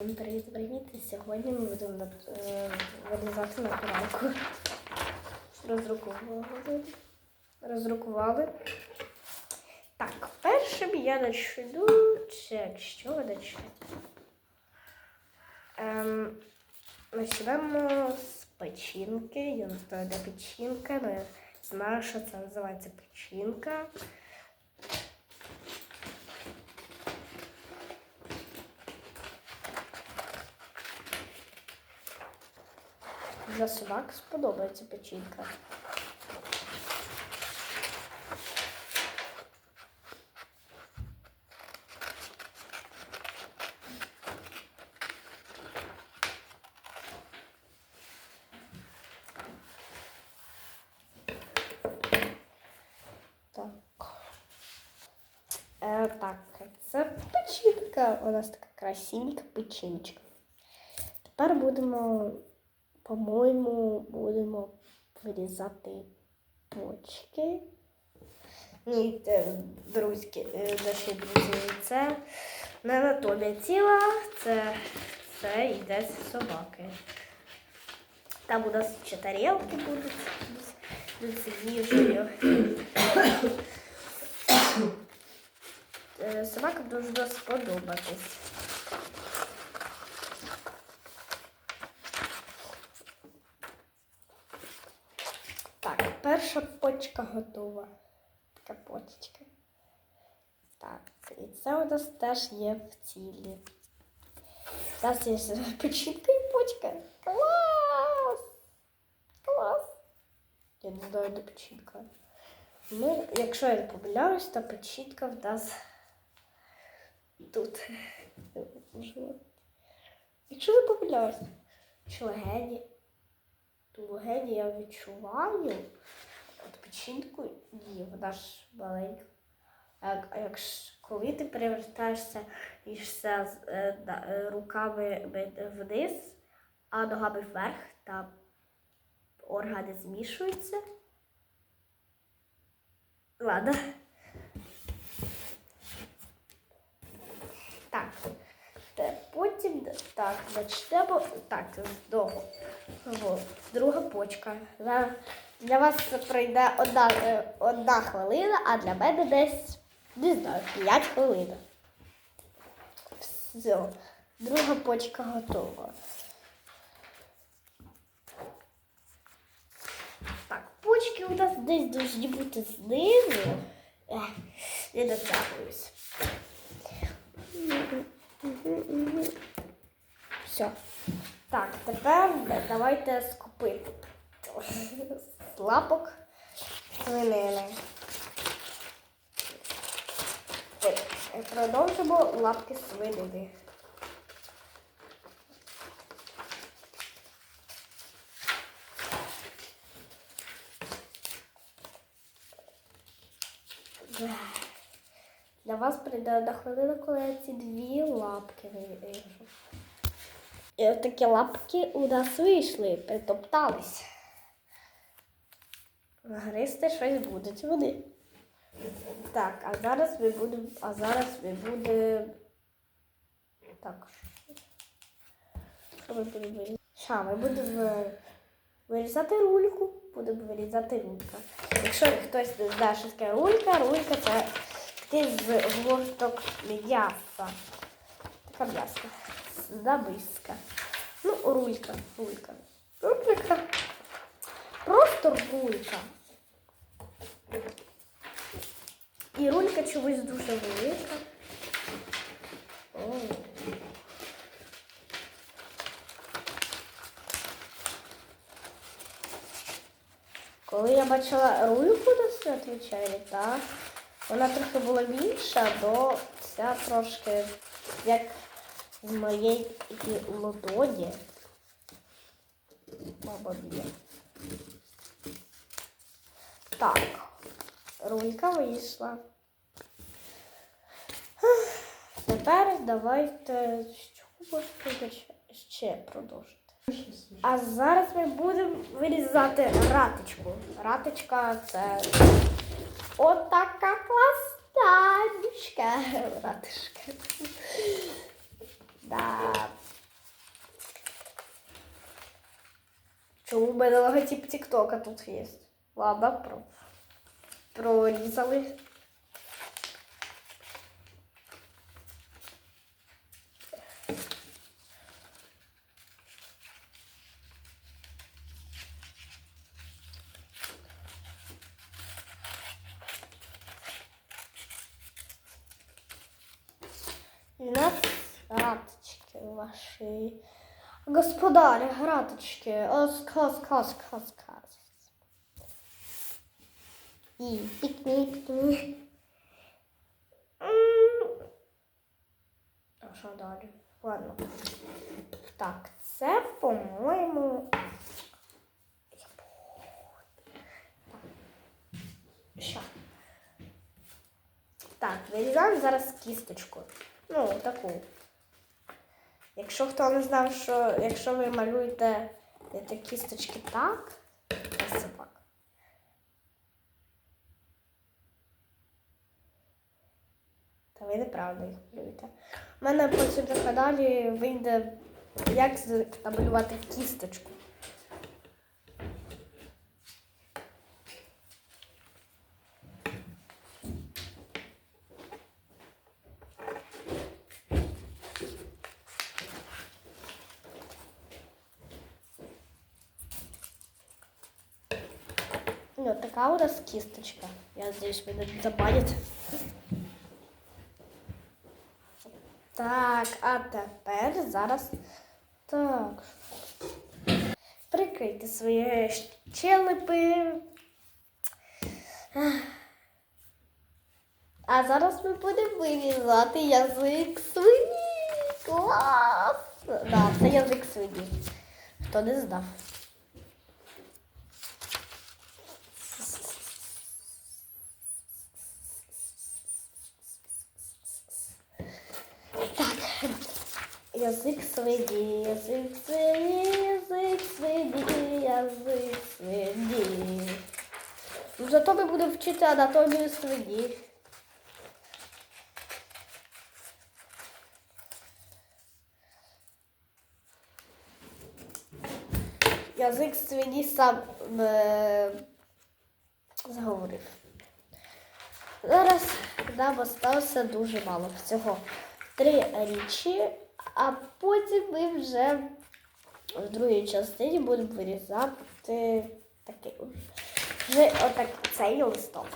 Всім Привіт, привіт! Сьогодні ми будемо е, вирізати натуралку. Роздрукували. Роздрукували. Так, першим я начну. Чек, що ви? Ем, почнемо з печінки. Я не знаю, де печінка, знаю, що це називається печінка. Для собак сподобається печінка. Так. Е, так, це печінка. У нас така красивенька печіночка. Тепер будемо по-моєму, будемо вирізати почки. Ні, те, друзі, е, наші друзі, це не анатомія тіла, це, це йде собаки. Там у нас ще тарілки будуть, з їжею. Е, Собака дуже сподобатись. Так, перша почка готова. Така почечка. Так, і це у нас теж є в цілі. Зараз є печінка і почка. Клас! Клас! Я не знаю, де печінка. Ну, якщо я не помиляюсь, то печінка в нас тут. Якщо не помиляюсь, що легені. Легені я відчуваю. От печінку ні, вона ж маленька. А, як- коли ти перевертаєшся і все з- е, е, руками вниз, а ногами вверх, там органи змішуються. Ладно. Так. Потім так, почнемо так, з Друга почка. Для, для вас це пройде одна, е, одна хвилина, а для мене десь, не знаю, 5 хвилин. Все. Друга почка готова. Так, почки у нас десь повинні бути знизу. Не дотягуюсь. Все. Так, тепер давайте скупити з лапок свинини. Продовжимо лапки свинини. Для вас прийде одна хвилина, коли я ці дві лапки виріжу. І от такі лапки у нас вийшли, притоптались. Гристи щось будуть вони. Так, а зараз ми будемо. А зараз ми будемо. Так. Що ми будемо вирізати? Що, ми будемо вирізати рульку, будемо вирізати рулька. Якщо хтось не знає, що таке рулька, рулька це такий згорток м'яса. Така м'яска. Забиска. Ну, рулька, рулька. Рулька. Просто рулька. І рулька чогось дуже велика. О. Коли я бачила рульку на святвечері, так, вона трохи була більша, бо ця трошки як з моєї ладоні. Мама мія. Так, рулька вийшла. Тепер давайте ще продовжити. А зараз ми будемо вирізати раточку. Раточка це От такая класничка. Братишка. Да. Чего в мене логотип ТикТока тут есть? Ладно, про. Прорезали. У нас раточки ваші. Господарі, граточки. Осказ, каз, каз, каз. І пікнік. А що далі? Ладно. Так, це, по-моєму. Що? Так, вирізаємо зараз кісточку. Ну, таку. Якщо хто не знав, що якщо ви малюєте кісточки так, це так. Та ви неправильно їх малюєте. У мене потім на каналі вийде, як намалювати кісточку. Ну, така у нас кісточка. Я надеюсь, мене не. Так, а тепер зараз. Так. Прикрийте свої щелепи. А зараз ми будемо вирізати язик свині. Клас! Да, це язик свині. Хто не знав. Так. Язик свині, язик свині, язик свині, язик свині. Ну, Зато ми будемо вчити анатомію свині. Язик свині сам е, заговорив. Зараз нам осталося дуже мало всього. Три річі, а потім ми вже в другій частині будемо вирізати такий вже отак цей листок.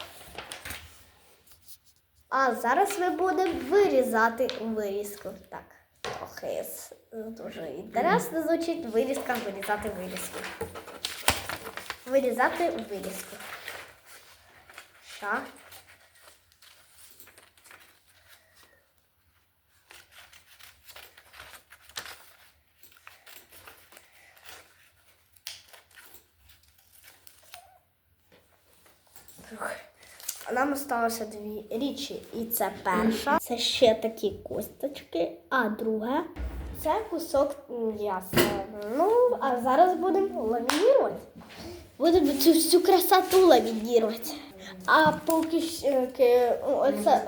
А зараз ми будемо вирізати вирізку. Так, трохи дуже інтересно звучить вирізка, вирізати вирізку. Вирізати вирізку. Що? Нам осталося дві річі. І це перша. Це ще такі косточки, а друге це кусок м'яса. Ну, а зараз будемо ламінірувати. Будемо цю всю красоту ламінірувати. А поки ж, е, оце,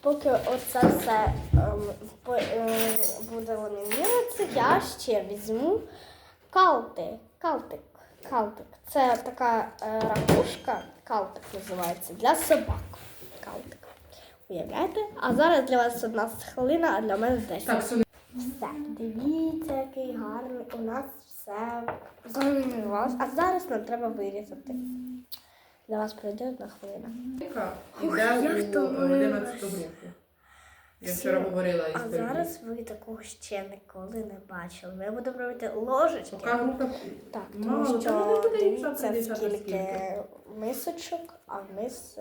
Поки оце все ем, по- е, буде ламініруватися, я ще візьму калти. Калтик. Калтик. Це така е, ракушка, калтик називається, для собак. Калтик. Уявляєте? А зараз для вас одна хвилина, а для мене 10. Так, Все, дивіться, який гарний. У нас все замінувалося. А зараз нам треба вирізати. Для вас пройде одна хвилина. яка як у 11 групу. Я вчора говорила із А зараз ви такого ще ніколи не бачили. Ми будемо робити ложечки. Поки група Так, Мало, тому та не що буде дивіться, дивіться, скільки скільки. мисочок, а мис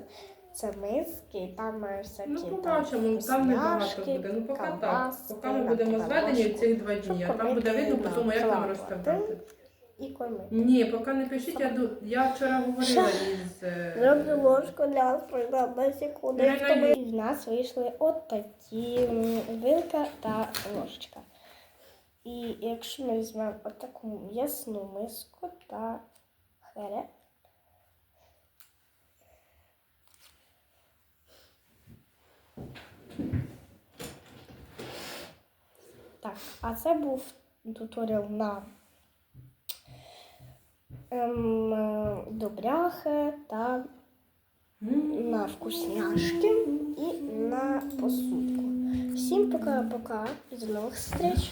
це миски, там е, всякі Ну, побачимо, там небагато вкусняшки, буде. Ну, поки так. ковбаски, Поки ми будемо зведені ложку, цих два дні, а там буде видно по тому, як нам розставляти. І корми. Ні, поки не пишіть, я, ду- я вчора говорила із... е, Зроблю ложку для на секунду. Реально Тобто І в нас вийшли от такі м, вилка та ложечка. І якщо ми візьмемо отаку м'ясну миску та херет, Так, а це був туторіал на ем, добряхи та на вкусняшки і на посудку. Всім пока-пока. До нових зустріч.